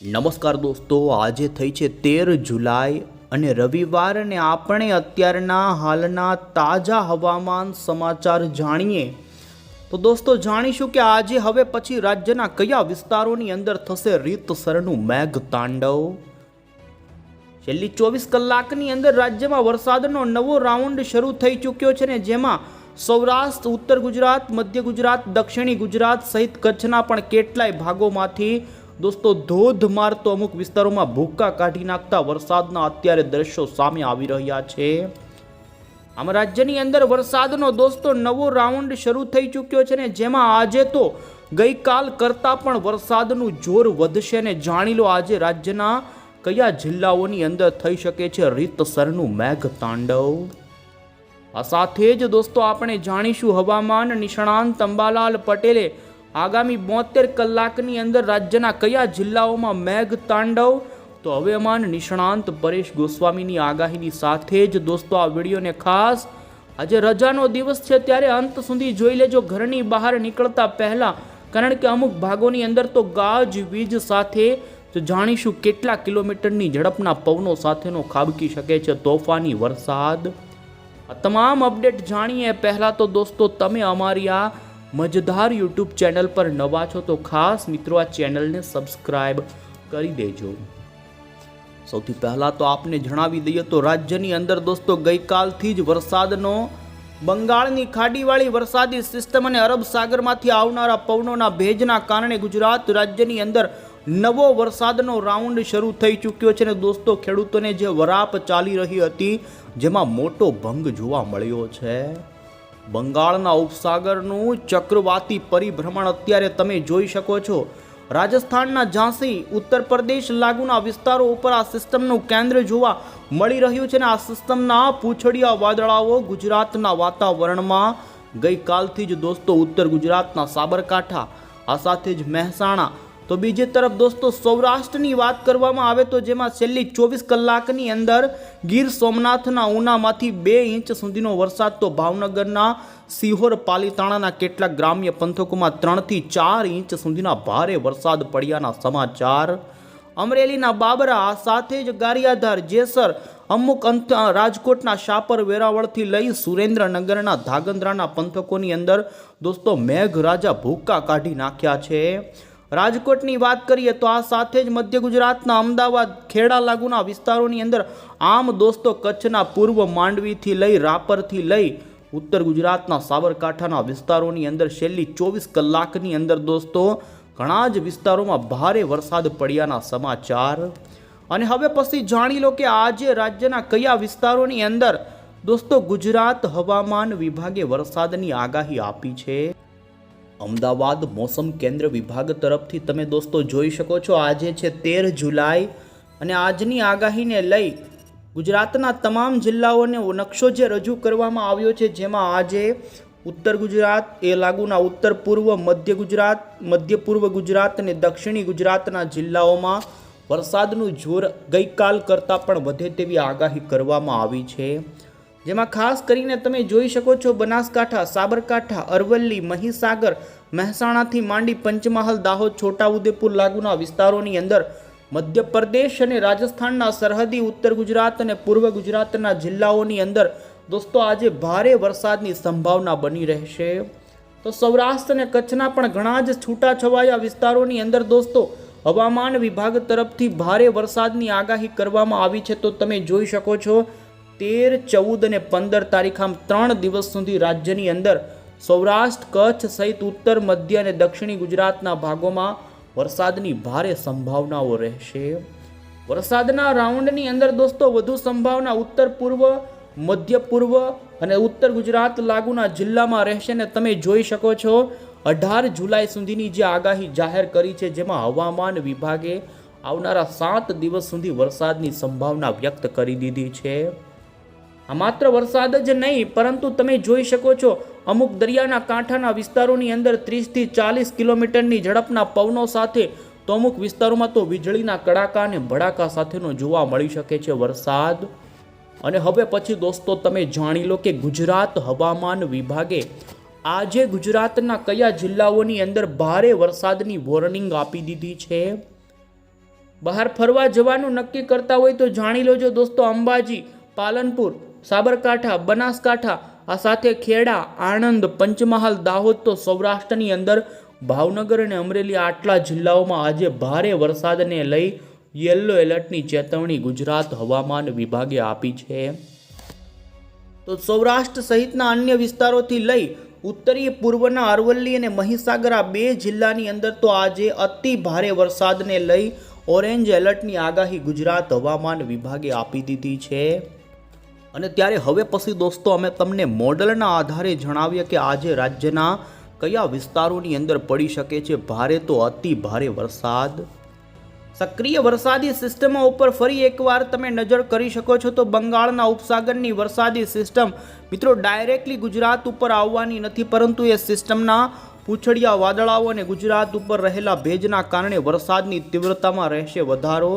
નમસ્કાર દોસ્તો, આજે થઈ છે તેર જુલાઈ અને રવિવારને આપણે અત્યારના હાલના તાજા હવામાન સમાચાર જાણીએ. તો દોસ્તો, જાણીશું કે આજે હવે પછી રાજ્યના કયા વિસ્તારોની અંદર થશે રીતસરનું મેઘ તાંડવ છેલ્લી ચોવીસ કલાકની અંદર રાજ્યમાં વરસાદનો નવો રાઉન્ડ શરૂ થઈ ચૂક્યો છે ને જેમાં સૌરાષ્ટ્ર, ઉત્તર ગુજરાત, મધ્ય ગુજરાત, દક્ષિણી ગુજરાત સહિત કચ્છના પણ કેટલાય ભાગોમાંથી દોસ્તો ધોધમાર તો અમુક વિસ્તારોમાં ભૂક્કા કાઢી નાખતા વરસાદના અત્યારે દ્રશ્યો સામે આવી રહ્યા છે. આમ રાજ્યની અંદર વરસાદનો દોસ્તો, નવો રાઉન્ડ શરૂ થઈ ચૂક્યો છે ને જેમાં આજે તો ગઈકાલ કરતાં પણ વરસાદનું જોર વધશે ને જાણી લો આજે રાજ્યના કયા જિલ્લાઓની અંદર થઈ શકે છે રીતસરનું મેઘ તાંડવ આ સાથે જ દોસ્તો, આપણે જાણીશું હવામાન નિષ્ણાંત અંબાલાલ પટેલે આગામી બોતેર કલાકની અંદર રાજ્યના કયા જિલ્લાઓમાં મેઘ તાંડવ? તો હવેમાન નિષ્ણાંત પરેશ ગોસ્વામીની આગાહીની સાથે જ દોસ્તો, આ વિડીયોને ખાસ આજે રજાનો દિવસ છે ત્યારે અંત સુધી જોઈ લેજો. ઘરની બહાર નીકળતા પહેલાં, કારણ કે અમુક ભાગોની અંદર તો ગાજ, વીજ સાથે જાણીશું કેટલા કિલોમીટરની ઝડપના પવનો સાથેનો ખાબકી શકે છે તોફાની વરસાદ. આ તમામ અપડેટ જાણીએ. પહેલાં તો દોસ્તો, તમે અમારી આ મજેદાર યુટ્યુબ ચેનલ પર નવા છો તો ખાસ મિત્રો આ ચેનલને સબસ્ક્રાઇબ કરી દેજો. સૌથી પહેલાં તો આપને જણાવી દઈએ તો રાજ્યની અંદર દોસ્તો ગઈકાલથી જ વરસાદનો, બંગાળની ખાડીવાળી વરસાદી સિસ્ટમ અને અરબ સાગરમાંથી આવનારા પવનોના ભેજના કારણે ગુજરાત રાજ્યની અંદર નવો વરસાદનો રાઉન્ડ શરૂ થઈ ચૂક્યો છે અને દોસ્તો ખેડૂતોને જે વરાપ ચાલી રહી હતી, જેમાં મોટો ભંગ જોવા મળ્યો છે. બંગાળના ઉપસાગરનું ચક્રવાતી પરિભ્રમણ અત્યારે તમે જોઈ શકો છો. રાજસ્થાનના ઝાંસી ઉત્તર પ્રદેશ લાગુના વિસ્તારો ઉપર આ સિસ્ટમનું કેન્દ્ર જોવા મળી રહ્યું છે અને આ સિસ્ટમના પૂંછડિયા વાદળાઓ ગુજરાતના વાતાવરણમાં ગઈકાલથી જ દોસ્તો ઉત્તર ગુજરાતના સાબરકાંઠા, આ સાથે જ મહેસાણા તો બીજી તરફ દોસ્તો, સૌરાષ્ટ્રની વાત કરવામાં આવે તો જેમાં છેલ્લી ચોવીસ કલાકની અંદર ગીર સોમનાથના ઉનામાંથી બે ઇંચ સુધીનો વરસાદ, તો ભાવનગરના સિહોર પાલીતાણાના કેટલાક ગ્રામ્ય પંથકોમાં ત્રણથી ચાર ઇંચ સુધીના ભારે વરસાદ પડ્યાના સમાચાર. અમરેલીના બાબરા, સાથે જ ગારિયાધાર, જેસર, અમુક અંત, રાજકોટના શાપર વેરાવળથી લઈ સુરેન્દ્રનગરના ધાગંદ્રાના પંથકોની અંદર દોસ્તો મેઘરાજા ભૂક્કા કાઢી નાખ્યા છે. રાજકોટની વાત કરીએ તો આ સાથે જ મધ્ય ગુજરાતના અમદાવાદ, ખેડા લાગુના વિસ્તારોની અંદર આમ દોસ્તો કચ્છના પૂર્વ માંડવીથી લઈ રાપરથી લઈ ઉત્તર ગુજરાતના સાબરકાંઠાના વિસ્તારોની અંદર છેલ્લી ચોવીસ કલાકની અંદર દોસ્તો ઘણા જ વિસ્તારોમાં ભારે વરસાદ પડ્યાના સમાચાર. અને હવે પછી જાણી લો કે આજે રાજ્યના કયા વિસ્તારોની અંદર દોસ્તો ગુજરાત હવામાન વિભાગે વરસાદની આગાહી આપી છે. અમદાવાદ મોસમ કેન્દ્ર વિભાગ તરફથી તમે દોસ્તો જોઈ શકો છો, આજે છે તેર જુલાઈ અને આજની આગાહીને લઈ ગુજરાતના તમામ જિલ્લાઓને નકશો જે રજૂ કરવામાં આવ્યો છે, જેમાં આજે ઉત્તર ગુજરાત એ લાગુના ઉત્તર પૂર્વ, મધ્ય ગુજરાત, મધ્ય પૂર્વ ગુજરાત અને દક્ષિણી ગુજરાતના જિલ્લાઓમાં વરસાદનું જોર ગઈકાલ કરતાં પણ વધે તેવી આગાહી કરવામાં આવી છે. જેમાં ખાસ કરીને તમે જોઈ શકો છો બનાસકાંઠા, સાબરકાંઠા, અરવલ્લી, મહીસાગર, મહેસાણાથી માંડી પંચમહાલ, દાહોદ, છોટાઉદેપુર લાગુના વિસ્તારોની અંદર મધ્યપ્રદેશ અને રાજસ્થાનના સરહદી, ઉત્તર ગુજરાત અને પૂર્વ ગુજરાતના જિલ્લાઓની અંદર દોસ્તો આજે ભારે વરસાદની સંભાવના બની રહેશે. તો સૌરાષ્ટ્ર અને કચ્છના પણ ઘણા જ છૂટાછવાયા વિસ્તારોની અંદર દોસ્તો હવામાન વિભાગ તરફથી ભારે વરસાદની આગાહી કરવામાં આવી છે તો તમે જોઈ શકો છો. તેર, ચૌદ અને પંદર તારીખ આમ ત્રણ દિવસ સુધી રાજ્યની અંદર સૌરાષ્ટ્ર, કચ્છ સહિત ઉત્તર, મધ્ય અને દક્ષિણી ગુજરાતના ભાગોમાં વરસાદની ભારે સંભાવનાઓ રહેશે. વરસાદના રાઉન્ડની અંદર દોસ્તો વધુ સંભાવના ઉત્તર પૂર્વ, મધ્ય પૂર્વ અને ઉત્તર ગુજરાત લાગુના જિલ્લામાં રહેશે ને તમે જોઈ શકો છો અઢાર જુલાઈ સુધીની જે આગાહી જાહેર કરી છે જેમાં હવામાન વિભાગે આવનારા સાત દિવસ સુધી વરસાદની સંભાવના વ્યક્ત કરી દીધી છે. માત્ર વરસાદ જ નહીં, પરંતુ તમે જોઈ શકો છો, અમુક દરિયાના કાંઠાના વિસ્તારોની અંદર ત્રીસથી ચાલીસ કિલોમીટરની ઝડપના પવનો સાથે તો અમુક વિસ્તારોમાં તો વીજળીના કડાકા અને ભડાકા સાથેનો જોવા મળી શકે છે વરસાદ. અને હવે પછી દોસ્તો તમે જાણી લો કે ગુજરાત હવામાન વિભાગે આજે ગુજરાતના કયા જિલ્લાઓની અંદર ભારે વરસાદની વોર્નિંગ આપી દીધી છે? બહાર ફરવા જવાનું નક્કી કરતા હોય તો જાણી લોજો દોસ્તો અંબાજી, પાલનપુર સાબરકાંઠા, બનાસકાંઠા, આ સાથે ખેડા, આણંદ, પંચમહાલ, દાહોદ તો સૌરાષ્ટ્રની અંદર ભાવનગર અને અમરેલી આટલા જિલ્લાઓમાં આજે ભારે વરસાદને લઈ યલો એલર્ટની ચેતવણી ગુજરાત હવામાન વિભાગે આપી છે. તો સૌરાષ્ટ્ર સહિતના અન્ય વિસ્તારોથી લઈ ઉત્તરીય પૂર્વના અરવલ્લી અને મહીસાગર આ બે જિલ્લાની અંદર તો આજે અતિ ભારે વરસાદને લઈ ઓરેન્જ એલર્ટની આગાહી ગુજરાત હવામાન વિભાગે આપી દીધી છે. અને ત્યારે હવે પછી દોસ્તો અમે તમને મોડલના આધારે જણાવીએ કે આજે રાજ્યના કયા વિસ્તારોની અંદર પડી શકે છે. ભારે તો અતિ ભારે વરસાદ. સક્રિય વરસાદી સિસ્ટમો ઉપર ફરી એકવાર તમે નજર કરી શકો છો તો બંગાળના ઉપસાગરની વરસાદી સિસ્ટમ મિત્રો ડાયરેક્ટલી ગુજરાત ઉપર આવવાની નથી, પરંતુ એ સિસ્ટમના પૂંછડિયા વાદળાઓ અને ગુજરાત ઉપર રહેલા ભેજના કારણે વરસાદની તીવ્રતામાં રહેશે વધારો.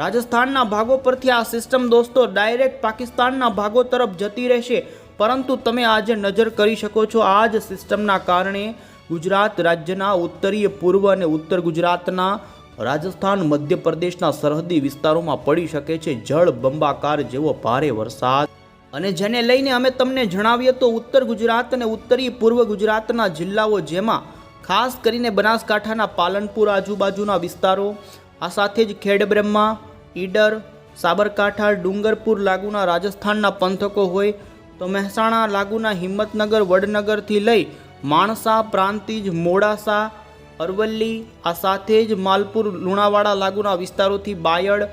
રાજસ્થાનના ભાગો પરથી આ સિસ્ટમ દોસ્તો ડાયરેક્ટ પાકિસ્તાનના ભાગો તરફ જતી રહેશે. પરંતુ તમે આજે નજર કરી શકો છો આ જ સિસ્ટમના કારણે ગુજરાત રાજ્યના ઉત્તરીય, પૂર્વ અને ઉત્તર ગુજરાતના રાજસ્થાન, મધ્યપ્રદેશના સરહદી વિસ્તારોમાં પડી શકે છે જળ બંબાકાર જેવો ભારે વરસાદ. અને જેને લઈને અમે તમને જણાવીએ તો ઉત્તર ગુજરાત અને ઉત્તરીય પૂર્વ ગુજરાતના જિલ્લાઓ જેમાં ખાસ કરીને બનાસકાંઠાના પાલનપુર આજુબાજુના વિસ્તારો, આ સાથે જ ખેડબ્રહ્મા ઈડર, સાબરકાંઠા, ડુંગરપુર લાગુના રાજસ્થાનના પંથકો હોય તો મહેસાણા લાગુના હિંમતનગર, વડનગરથી લઈ માણસા, પ્રાંતિજ, મોડાસા, અરવલ્લી, આ સાથે જ માલપુર, લુણાવાડા લાગુના વિસ્તારોથી બાયડ,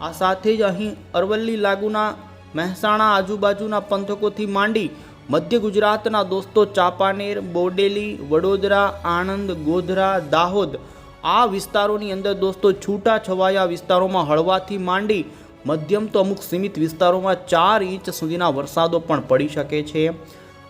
આ સાથે જ અહીં અરવલ્લી લાગુના મહેસાણા આજુબાજુના પંથકોથી માંડી મધ્ય ગુજરાતના દોસ્તો ચાંપાનેર, બોડેલી, વડોદરા, આણંદ, ગોધરા, દાહોદ આ વિસ્તારોની અંદર દોસ્તો છૂટા છવાયા વિસ્તારોમાં હળવાથી માંડી મધ્યમ તો અમુક સીમિત વિસ્તારોમાં ચાર ઇંચ સુધીના વરસાદો પણ પડી શકે છે.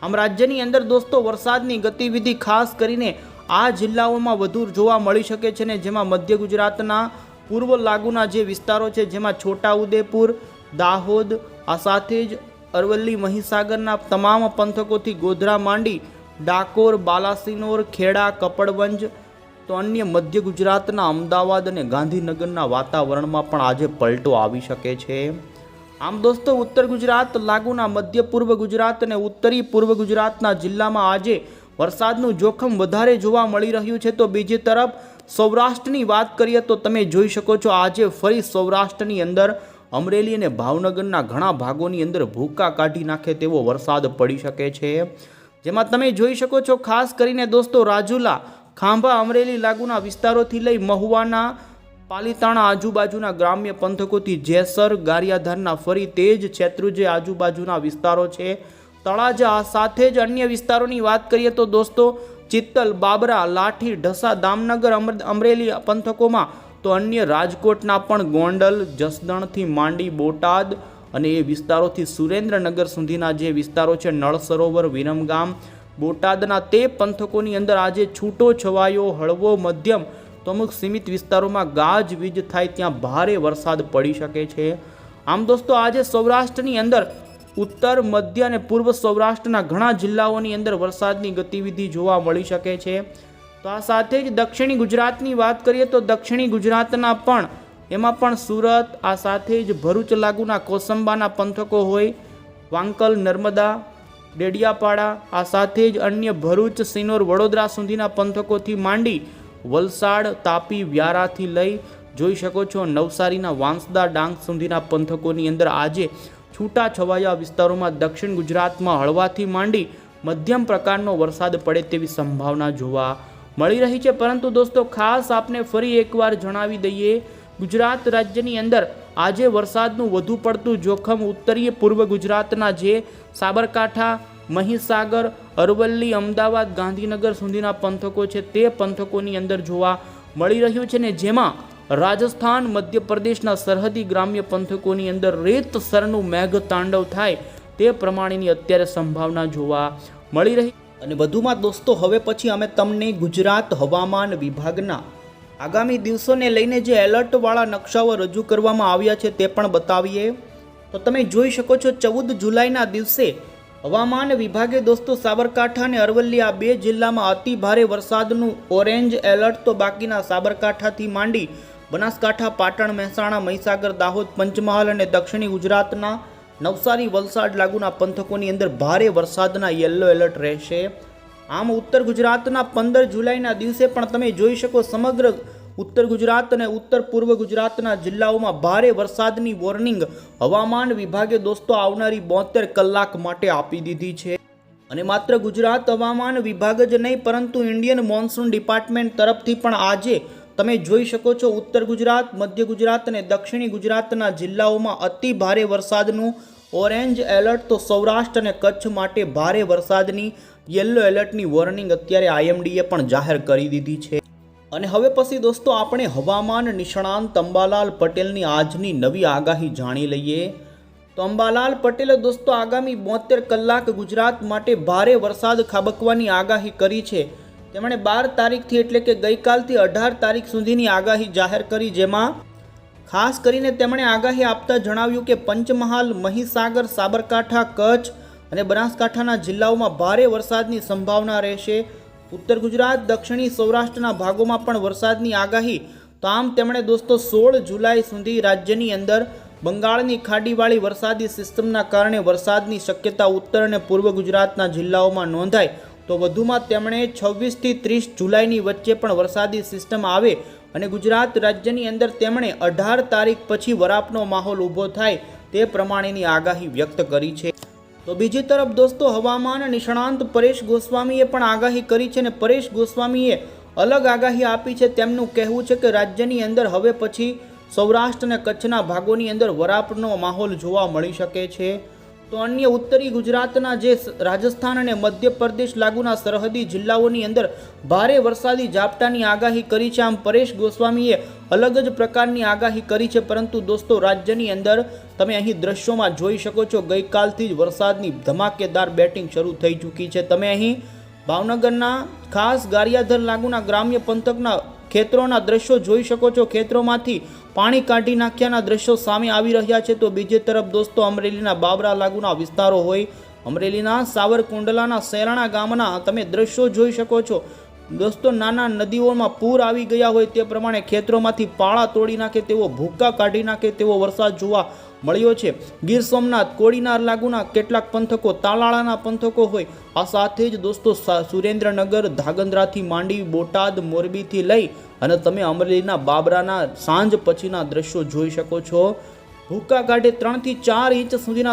આમ રાજ્યની અંદર દોસ્તો વરસાદની ગતિવિધિ ખાસ કરીને આ જિલ્લાઓમાં વધુ જોવા મળી શકે છે ને જેમાં મધ્ય ગુજરાતના પૂર્વ લાગુના જે વિસ્તારો છે જેમાં છોટાઉદેપુર દાહોદ, આ સાથે જ અરવલ્લી, મહીસાગરના તમામ પંથકોથી ગોધરા માંડી ડાકોર, બાલાસિનોર, ખેડા, કપડવંજ તો અન્ય મધ્ય ગુજરાતના અમદાવાદ અને ગાંધીનગરના વાતાવરણમાં પણ આજે પલટો આવી શકે છે. આમ દોસ્તો, ઉત્તર ગુજરાત લાગુના મધ્ય પૂર્વ ગુજરાત અને ઉત્તરી પૂર્વ ગુજરાતના જિલ્લામાં આજે વરસાદનું જોખમ વધારે જોવા મળી રહ્યું છે. તો બીજી તરફ સૌરાષ્ટ્રની વાત કરીએ તો તમે જોઈ શકો છો આજે ફરી સૌરાષ્ટ્રની અંદર અમરેલી અને ભાવનગરના ઘણા ભાગોની અંદર ભૂકા કાઢી નાખે તેવો વરસાદ પડી શકે છે. જેમાં તમે જોઈ શકો છો, ખાસ કરીને દોસ્તો રાજુલા ખાંભા અમરેલી લાગુના વિસ્તારોથી લઈ મહુવાના પાલીતાણા આજુબાજુના ગ્રામ્ય પંથકોથી જેસર, ગારિયાધારના ફરી તેજ છેત્રુજે આજુબાજુના વિસ્તારો છે. તળાજા સાથે જ અન્ય વિસ્તારોની વાત કરીએ તો દોસ્તો, ચિત્તલ, બાબરા, લાઠી, ઢસા, દામનગર, અમર- અમરેલી પંથકોમાં તો અન્ય રાજકોટના પણ ગોંડલ, જસદણથી માંડી, બોટાદ અને એ વિસ્તારોથી સુરેન્દ્રનગર સુધીના જે વિસ્તારો છે નળ સરોવર વિરમગામ બોટાદના તે પંથકોની અંદર આજે છૂટો છવાયો, હળવો મધ્યમ તો અમુક સીમિત વિસ્તારોમાં ગાજવીજ થાય ત્યાં ભારે વરસાદ પડી શકે છે. આમ દોસ્તો, આજે સૌરાષ્ટ્રની અંદર ઉત્તર, મધ્ય અને પૂર્વ સૌરાષ્ટ્રના ઘણા જિલ્લાઓની અંદર વરસાદની ગતિવિધિ જોવા મળી શકે છે. તો આ સાથે જ દક્ષિણી ગુજરાતની વાત કરીએ તો દક્ષિણી ગુજરાતના પણ, એમાં પણ સુરત, આ સાથે જ ભરૂચ લાગુના કોસંબાના પંથકો હોય, વાંકલ, નર્મદા ડેડિયાપાડા, આ સાથે જ અન્ય ભરૂચ, સિનોર, વડોદરા સુધીના પંથકોથી માંડી વલસાડ, તાપી, વ્યારાથી લઈ જોઈ શકો છો નવસારીના વાંસદા ડાંગ સુધીના પંથકોની અંદર આજે છૂટા છવાયા વિસ્તારોમાં દક્ષિણ ગુજરાતમાં હળવાથી માંડી મધ્યમ પ્રકારનો વરસાદ પડે તેવી સંભાવના જોવા મળી રહી છે. પરંતુ દોસ્તો, ખાસ આપને ફરી એકવાર જણાવી દઈએ, ગુજરાત રાજ્યની અંદર આજે વરસાદનું વધુ પડતું જોખમ ઉત્તરીય પૂર્વ ગુજરાતના જે સાબરકાંઠા, મહીસાગર, અરવલ્લી, અમદાવાદ, ગાંધીનગર સુધીના પંથકો છે તે પંથકોની અંદર જોવા મળી રહ્યું છે ને જેમાં રાજસ્થાન, મધ્યપ્રદેશના સરહદી ગ્રામ્ય પંથકોની અંદર રેતસરનું મેઘ તાંડવ થાય તે પ્રમાણેની અત્યારે સંભાવના જોવા મળી રહી. અને વધુમાં દોસ્તો, હવે પછી અમે તમને ગુજરાત હવામાન વિભાગના આગામી દિવસોને લઈને જે એલર્ટવાળા નકશાઓ રજૂ કરવામાં આવ્યા છે તે પણ બતાવીએ. તો તમે જોઈ શકો છો ચૌદ જુલાઈના દિવસે હવામાન વિભાગે દોસ્તો સાબરકાંઠા અને અરવલ્લી આ બે જિલ્લામાં અતિ ભારે વરસાદનું ઓરેન્જ એલર્ટ તો બાકીના સાબરકાંઠાથી માંડી બનાસકાંઠા, પાટણ, મહેસાણા, મહીસાગર, દાહોદ, પંચમહાલ અને દક્ષિણી ગુજરાતના નવસારી વલસાડ લાગુના પંથકોની અંદર ભારે વરસાદના યલો એલર્ટ રહેશે. આમ ઉત્તર ગુજરાતના પંદર જુલાઈના દિવસે પણ તમે જોઈ શકો સમગ્ર ઉત્તર ગુજરાત અને ઉત્તર પૂર્વ ગુજરાતના જિલ્લાઓમાં ભારે વરસાદની વોર્નિંગ હવામાન વિભાગે દોસ્તો આવનારી બોતેર કલાક માટે આપી દીધી છે. અને માત્ર ગુજરાત હવામાન વિભાગ જ નહીં, પરંતુ ઇન્ડિયન મોન્સૂન ડિપાર્ટમેન્ટ તરફથી પણ આજે તમે જોઈ શકો છો ઉત્તર ગુજરાત, મધ્ય ગુજરાત અને દક્ષિણી ગુજરાતના જિલ્લાઓમાં અતિ ભારે વરસાદનું ઓરેન્જ એલર્ટ તો સૌરાષ્ટ્ર અને કચ્છ માટે ભારે વરસાદની યલો એલર્ટની વોર્નિંગ અત્યારે આઈએમડીએ પણ જાહેર કરી દીધી છે. અને હવે પછી દોસ્તો આપણે હવામાન નિષ્ણાંત અંબાલાલ પટેલની આજની નવી આગાહી જાણી લઈએ. તો અંબાલાલ પટેલે દોસ્તો આગામી બોતેર કલાક ગુજરાત માટે ભારે વરસાદ ખાબકવાની આગાહી કરી છે. તેમણે બાર તારીખથી એટલે કે ગઈકાલથી અઢાર તારીખ સુધીની આગાહી જાહેર કરી જેમાં ખાસ કરીને તેમણે આગાહી આપતા જણાવ્યું કે પંચમહાલ, મહીસાગર, સાબરકાંઠા, કચ્છ અને બનાસકાંઠાના જિલ્લાઓમાં ભારે વરસાદની સંભાવના રહેશે. ઉત્તર ગુજરાત, દક્ષિણી સૌરાષ્ટ્રના ભાગોમાં પણ વરસાદની આગાહી. તો આમ તેમણે દોસ્તો સોળ જુલાઈ સુધી રાજ્યની અંદર બંગાળની ખાડીવાળી વરસાદી સિસ્ટમના કારણે વરસાદની શક્યતા ઉત્તર અને પૂર્વ ગુજરાતના જિલ્લાઓમાં નોંધાય. તો વધુમાં તેમણે છવ્વીસથી ત્રીસ જુલાઈની વચ્ચે પણ વરસાદી સિસ્ટમ આવે અને ગુજરાત રાજ્યની અંદર તેમણે અઢાર તારીખ પછી વરાપનો માહોલ ઊભો થાય તે પ્રમાણેની આગાહી વ્યક્ત કરી છે. તો બીજી તરફ દોસ્તો, હવામાન નિષ્ણાંત પરેશ ગોસ્વામીએ પણ આગાહી કરી છે અને પરેશ ગોસ્વામીએ અલગ આગાહી આપી છે. તેમનું કહેવું છે કે રાજ્યની અંદર હવે પછી સૌરાષ્ટ્ર અને કચ્છના ભાગોની અંદર વરાપનો માહોલ જોવા મળી શકે છે. તો અન્ય ઉત્તરી ગુજરાતના જે રાજસ્થાન અને મધ્યપ્રદેશ લાગુના સરહદી જિલ્લાઓની અંદર ભારે વરસાદી ઝાપટાની આગાહી કરી છે. આમ પરેશ ગોસ્વામીએ અલગ જ પ્રકારની આગાહી કરી છે. પરંતુ દોસ્તો, રાજ્યની અંદર તમે અહીં દ્રશ્યોમાં જોઈ શકો છો, ગઈકાલથી જ વરસાદની ધમાકેદાર બેટિંગ શરૂ થઈ ચૂકી છે. તમે અહીં ભાવનગરના ખાસ ગારિયાધર લાગુના ગ્રામ્ય પંથકના ખેતરોના દ્રશ્યો જોઈ શકો છો. ખેતરોમાંથી પાણી કાઢી નાખ્યાના દ્રશ્યો સામે આવી રહ્યા છે તો બીજી તરફ દોસ્તો અમરેલીના બાબરા લાગુના વિસ્તારો હોય. અમરેલીના સાવરકુંડલાના સેરાણા ગામના તમે દ્રશ્યો જોઈ શકો છો. દોસ્તો નાના નદીઓમાં પૂર આવી ગયા હોય તે પ્રમાણે ખેતરોમાંથી પાળા તોડી નાખે તેવો ભૂક્કા કાઢી નાખે તેવો વરસાદ જોવા મળ્યો છે. ગીર સોમનાથ, કોડીનાર લાગુના કેટલાક પંથકો તાલાળાના પંથકો હોય. આ સાથે જ દોસ્તો સુરેન્દ્રનગર ધાગંદ્રાથી માંડી બોટાદ, મોરબીથી લઈ અને તમે અમરેલીના બાબરાના સાંજ પછીના દ્રશ્યો જોઈ શકો છો. ભૂક્કા કાંઠે ત્રણથી ચાર ઇંચ સુધીના